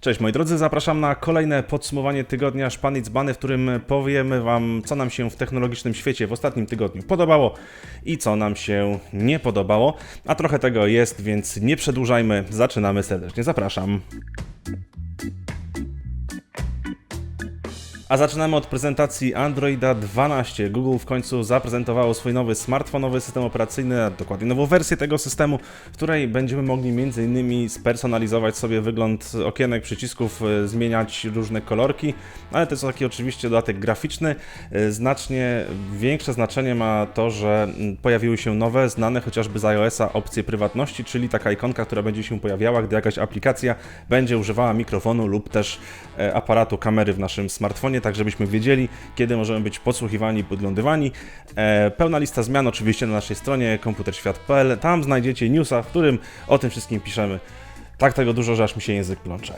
Cześć moi drodzy, zapraszam na kolejne podsumowanie tygodnia Szpanic Bany, w którym powiemy Wam, co nam się w technologicznym świecie w ostatnim tygodniu podobało i co nam się nie podobało. A trochę tego jest, więc nie przedłużajmy, zaczynamy serdecznie. Zapraszam. A zaczynamy od prezentacji Androida 12. Google w końcu zaprezentowało swój nowy smartfonowy system operacyjny, a dokładnie nową wersję tego systemu, w której będziemy mogli m.in. spersonalizować sobie wygląd okienek, przycisków, e, zmieniać różne kolorki, ale to jest taki oczywiście dodatek graficzny. E, Znacznie większe znaczenie ma to, że mm, pojawiły się nowe, znane chociażby z iOS-a opcje prywatności, czyli taka ikonka, która będzie się pojawiała, gdy jakaś aplikacja będzie używała mikrofonu lub też e, aparatu kamery w naszym smartfonie, tak żebyśmy wiedzieli, kiedy możemy być podsłuchiwani i podglądywani. E, Pełna lista zmian oczywiście na naszej stronie komputerświat.pl. Tam znajdziecie newsa, w którym o tym wszystkim piszemy. Tak tego dużo, że aż mi się język plącze.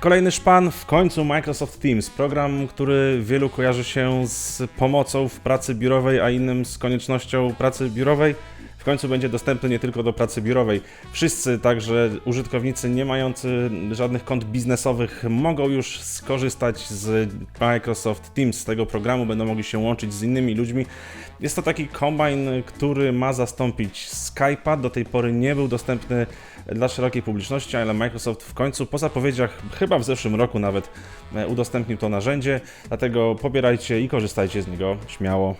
Kolejny szpan, w końcu Microsoft Teams, program, który wielu kojarzy się z pomocą w pracy biurowej, a innym z koniecznością pracy biurowej. W końcu będzie dostępny nie tylko do pracy biurowej. Wszyscy, także użytkownicy nie mający żadnych kont biznesowych, mogą już skorzystać z Microsoft Teams, z tego programu, będą mogli się łączyć z innymi ludźmi. Jest to taki kombajn, który ma zastąpić Skype'a. Do tej pory nie był dostępny dla szerokiej publiczności, ale Microsoft w końcu po zapowiedziach, chyba w zeszłym roku nawet, e, udostępnił to narzędzie. Dlatego pobierajcie i korzystajcie z niego śmiało.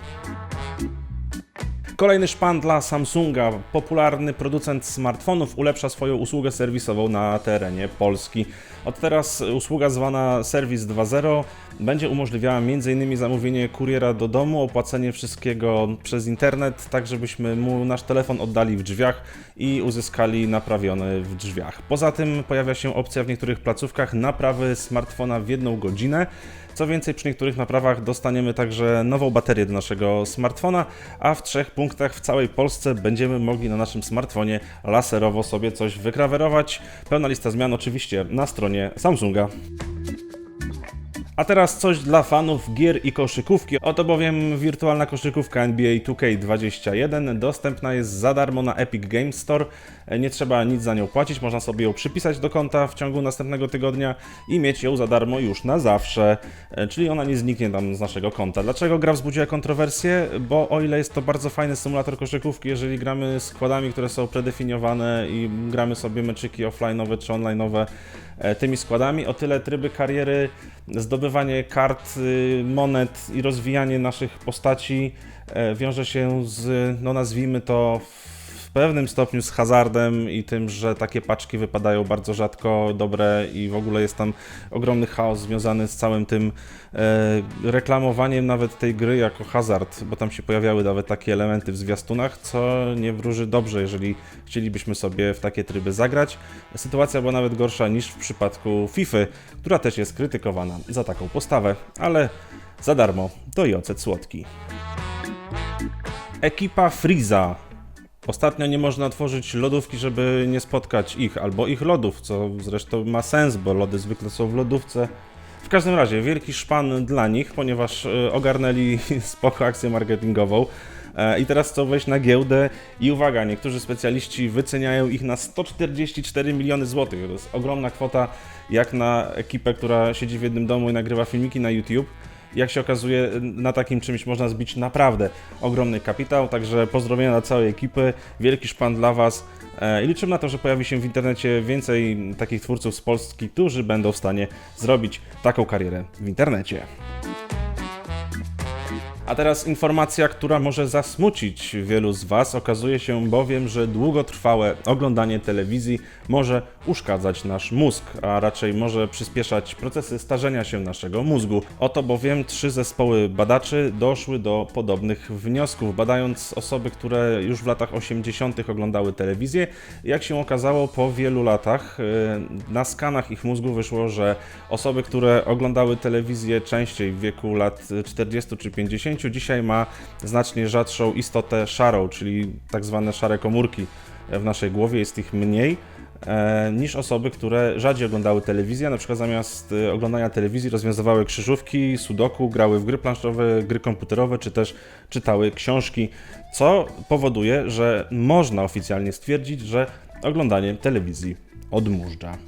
Kolejny szpan dla Samsunga. Popularny producent smartfonów ulepsza swoją usługę serwisową na terenie Polski. Od teraz usługa zwana Serwis 2.0 będzie umożliwiała m.in. zamówienie kuriera do domu, opłacenie wszystkiego przez internet, tak żebyśmy mu nasz telefon oddali w drzwiach i uzyskali naprawiony w drzwiach. Poza tym pojawia się opcja w niektórych placówkach naprawy smartfona w jedną godzinę. Co więcej, przy niektórych naprawach dostaniemy także nową baterię do naszego smartfona, a w trzech punktach w całej Polsce będziemy mogli na naszym smartfonie laserowo sobie coś wykrawerować. Pełna lista zmian oczywiście na stronie Samsunga. A teraz coś dla fanów gier i koszykówki. Oto bowiem wirtualna koszykówka NBA 2K21 dostępna jest za darmo na Epic Games Store. Nie trzeba nic za nią płacić, można sobie ją przypisać do konta w ciągu następnego tygodnia i mieć ją za darmo już na zawsze. Czyli ona nie zniknie tam z naszego konta. Dlaczego gra wzbudziła kontrowersję? Bo o ile jest to bardzo fajny symulator koszykówki, jeżeli gramy składami, które są predefiniowane i gramy sobie meczyki offline'owe czy online'owe e, tymi składami, o tyle tryby kariery, zdobywanie kart, y, monet i rozwijanie naszych postaci e, wiąże się z, no nazwijmy to, pewnym stopniu z hazardem i tym, że takie paczki wypadają bardzo rzadko dobre i w ogóle jest tam ogromny chaos związany z całym tym e, reklamowaniem nawet tej gry jako hazard, bo tam się pojawiały nawet takie elementy w zwiastunach, co nie wróży dobrze, jeżeli chcielibyśmy sobie w takie tryby zagrać. Sytuacja była nawet gorsza niż w przypadku FIFA, która też jest krytykowana za taką postawę, ale za darmo to i ocet słodki. Ekipa Freeza Ostatnio nie można otworzyć lodówki, żeby nie spotkać ich, albo ich lodów, co zresztą ma sens, bo lody zwykle są w lodówce. W każdym razie, wielki szpan dla nich, ponieważ e, ogarnęli spoko akcję marketingową. E, I teraz chcą wejść na giełdę i uwaga, niektórzy specjaliści wyceniają ich na 144 miliony złotych. To jest ogromna kwota jak na ekipę, która siedzi w jednym domu i nagrywa filmiki na YouTube jak się okazuje, na takim czymś można zbić naprawdę ogromny kapitał. Także pozdrowienia dla całej ekipy, wielki szpan dla Was e, i liczymy na to, że pojawi się w internecie więcej takich twórców z Polski, którzy będą w stanie zrobić taką karierę w internecie. A teraz informacja, która może zasmucić wielu z Was. Okazuje się bowiem, że długotrwałe oglądanie telewizji może uszkadzać nasz mózg, a raczej może przyspieszać procesy starzenia się naszego mózgu. Oto bowiem trzy zespoły badaczy doszły do podobnych wniosków, badając osoby, które już w latach 80. oglądały telewizję. Jak się okazało, po wielu latach e, na skanach ich mózgu wyszło, że osoby, które oglądały telewizję częściej w wieku lat 40 czy 50, dzisiaj ma znacznie rzadszą istotę szarą, czyli tak zwane szare komórki w naszej głowie, jest ich mniej e, niż osoby, które rzadziej oglądały telewizję, na przykład zamiast e, oglądania telewizji rozwiązywały krzyżówki, sudoku, grały w gry planszowe, gry komputerowe, czy też czytały książki, co powoduje, że można oficjalnie stwierdzić, że oglądanie telewizji odmurza.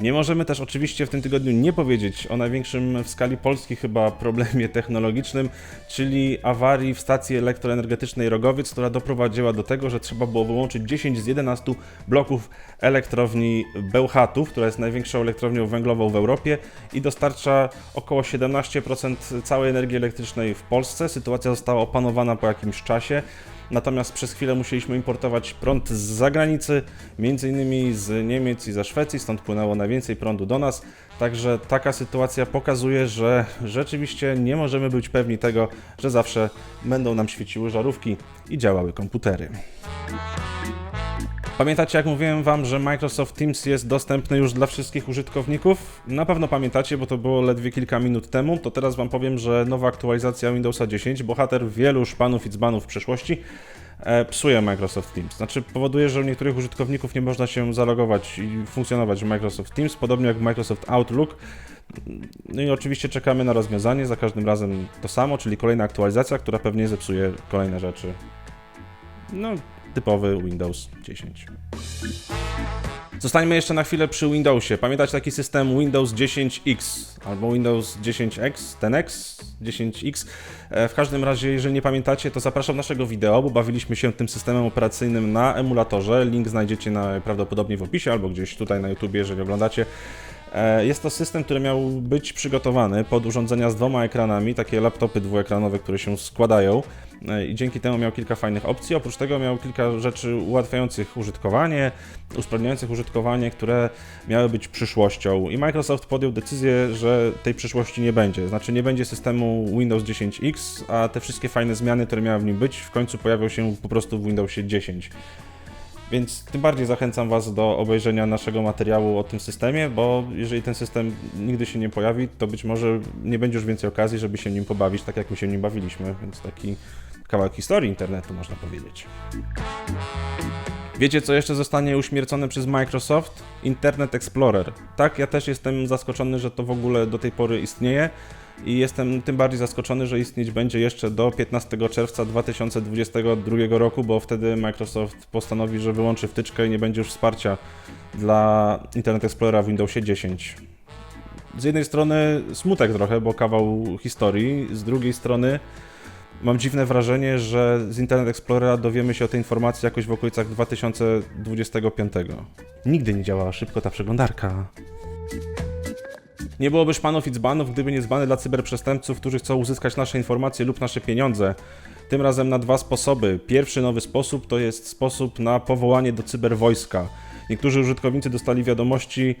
Nie możemy też oczywiście w tym tygodniu nie powiedzieć o największym w skali Polski chyba problemie technologicznym, czyli awarii w stacji elektroenergetycznej Rogowiec, która doprowadziła do tego, że trzeba było wyłączyć 10 z 11 bloków elektrowni Bełchatów, która jest największą elektrownią węglową w Europie i dostarcza około 17% całej energii elektrycznej w Polsce. Sytuacja została opanowana po jakimś czasie. Natomiast przez chwilę musieliśmy importować prąd z zagranicy, między innymi z Niemiec i ze Szwecji, stąd płynęło najwięcej prądu do nas. Także taka sytuacja pokazuje, że rzeczywiście nie możemy być pewni tego, że zawsze będą nam świeciły żarówki i działały komputery. Pamiętacie, jak mówiłem Wam, że Microsoft Teams jest dostępny już dla wszystkich użytkowników? Na pewno pamiętacie, bo to było ledwie kilka minut temu. To teraz Wam powiem, że nowa aktualizacja Windowsa 10, bohater wielu szpanów i dzbanów w przeszłości, e, psuje Microsoft Teams. Znaczy powoduje, że u niektórych użytkowników nie można się zalogować i funkcjonować w Microsoft Teams, podobnie jak Microsoft Outlook. No i oczywiście czekamy na rozwiązanie, za każdym razem to samo, czyli kolejna aktualizacja, która pewnie zepsuje kolejne rzeczy. No, typowy Windows 10. Zostańmy jeszcze na chwilę przy Windowsie. Pamiętacie taki system Windows 10X albo Windows 10X, 10X, 10X? E, W każdym razie, jeżeli nie pamiętacie, to zapraszam naszego wideo, bo bawiliśmy się tym systemem operacyjnym na emulatorze. Link znajdziecie na, prawdopodobnie w opisie albo gdzieś tutaj na YouTubie, jeżeli oglądacie. E, Jest to system, który miał być przygotowany pod urządzenia z dwoma ekranami, takie laptopy dwuekranowe, które się składają E, i dzięki temu miał kilka fajnych opcji. Oprócz tego miał kilka rzeczy ułatwiających użytkowanie, usprawniających użytkowanie, które miały być przyszłością. I Microsoft podjął decyzję, że tej przyszłości nie będzie. Znaczy nie będzie systemu Windows 10X, a te wszystkie fajne zmiany, które miały w nim być, w końcu pojawią się po prostu w Windowsie 10. Więc tym bardziej zachęcam Was do obejrzenia naszego materiału o tym systemie, bo jeżeli ten system nigdy się nie pojawi, to być może nie będzie już więcej okazji, żeby się nim pobawić, tak jak my się nim bawiliśmy. Więc taki kawałek historii internetu, można powiedzieć. Wiecie, co jeszcze zostanie uśmiercone przez Microsoft? Internet Explorer. Tak, ja też jestem zaskoczony, że to w ogóle do tej pory istnieje i jestem tym bardziej zaskoczony, że istnieć będzie jeszcze do 15 czerwca 2022 roku, bo wtedy Microsoft postanowi, że wyłączy wtyczkę i nie będzie już wsparcia dla Internet Explorera w Windowsie 10. Z jednej strony smutek trochę, bo kawał historii, z drugiej strony mam dziwne wrażenie, że z Internet Explorera dowiemy się o tej informacji jakoś w okolicach 2025. Nigdy nie działała szybko ta przeglądarka. Nie byłoby szpanów i dzbanów, gdyby nie dzbany dla cyberprzestępców, którzy chcą uzyskać nasze informacje lub nasze pieniądze. Tym razem na dwa sposoby. Pierwszy nowy sposób to jest sposób na powołanie do cyberwojska. Niektórzy użytkownicy dostali wiadomości,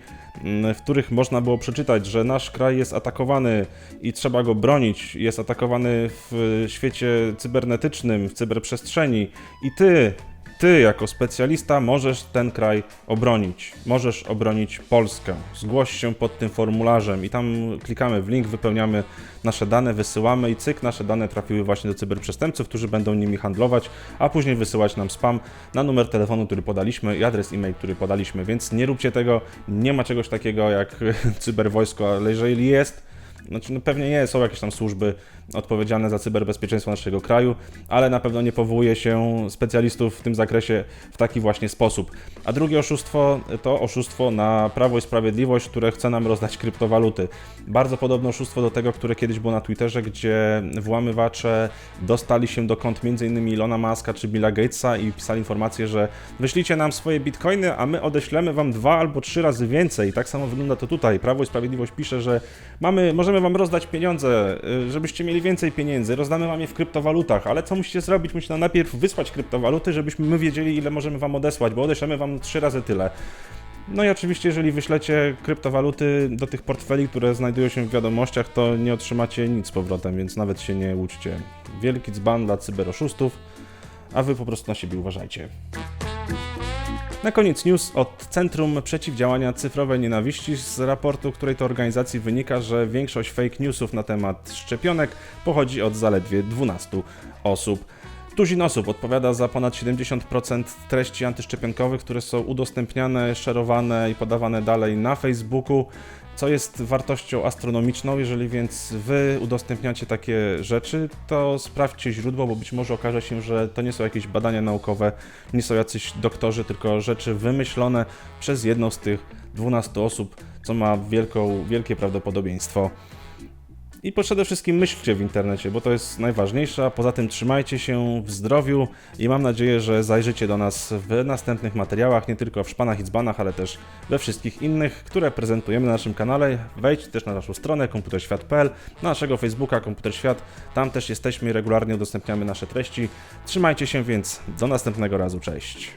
mm, w których można było przeczytać, że nasz kraj jest atakowany i trzeba go bronić. Jest atakowany w świecie cybernetycznym, w cyberprzestrzeni. I ty, ty jako specjalista możesz ten kraj obronić. Możesz obronić Polskę. Zgłoś się pod tym formularzem i tam klikamy w link, wypełniamy nasze dane, wysyłamy i cyk, nasze dane trafiły właśnie do cyberprzestępców, którzy będą nimi handlować, a później wysyłać nam spam na numer telefonu, który podaliśmy i adres e-mail, który podaliśmy, więc nie róbcie tego, nie ma czegoś takiego jak cyberwojsko, ale jeżeli jest, znaczy, no pewnie nie są jakieś tam służby odpowiedzialne za cyberbezpieczeństwo naszego kraju, ale na pewno nie powołuje się specjalistów w tym zakresie w taki właśnie sposób. A drugie oszustwo to oszustwo na Prawo i Sprawiedliwość, które chce nam rozdać kryptowaluty. Bardzo podobne oszustwo do tego, które kiedyś było na Twitterze, gdzie włamywacze dostali się do kont m.in. Ilona Maska czy Billa Gatesa i pisali informacje, że wyślijcie nam swoje bitcoiny, a my odeślemy wam dwa albo trzy razy więcej. Tak samo wygląda to tutaj. Prawo i Sprawiedliwość pisze, że mamy, możemy wam rozdać pieniądze, y, żebyście mieli więcej pieniędzy, rozdamy wam je w kryptowalutach, ale co musicie zrobić? Musicie najpierw wysłać kryptowaluty, żebyśmy my wiedzieli, ile możemy wam odesłać, bo odeślemy wam trzy razy tyle. No i oczywiście, jeżeli wyślecie kryptowaluty do tych portfeli, które znajdują się w wiadomościach, to nie otrzymacie nic z powrotem, więc nawet się nie łudźcie. Wielki dzban dla cyberoszustów, a wy po prostu na siebie uważajcie. Na koniec news od Centrum Przeciwdziałania Cyfrowej Nienawiści z raportu, której to organizacji wynika, że większość fake newsów na temat szczepionek pochodzi od zaledwie 12 osób. Tuzin osób odpowiada za ponad 70% treści antyszczepionkowych, które są udostępniane, szerowane i podawane dalej na Facebooku. Co jest wartością astronomiczną. Jeżeli więc wy udostępniacie takie rzeczy, to sprawdźcie źródło, bo być może okaże się, że to nie są jakieś badania naukowe, nie są jacyś doktorzy, tylko rzeczy wymyślone przez jedną z tych 12 osób, co ma wielką, wielkie prawdopodobieństwo. I przede wszystkim myślcie w internecie, bo to jest najważniejsze. a Poza tym trzymajcie się w zdrowiu i mam nadzieję, że zajrzycie do nas w następnych materiałach, nie tylko w szpanach i dzbanach, ale też we wszystkich innych, które prezentujemy na naszym kanale. Wejdźcie też na naszą stronę komputerświat.pl, na naszego Facebooka Komputer Świat. Tam też jesteśmy i regularnie udostępniamy nasze treści. Trzymajcie się więc, do następnego razu, cześć.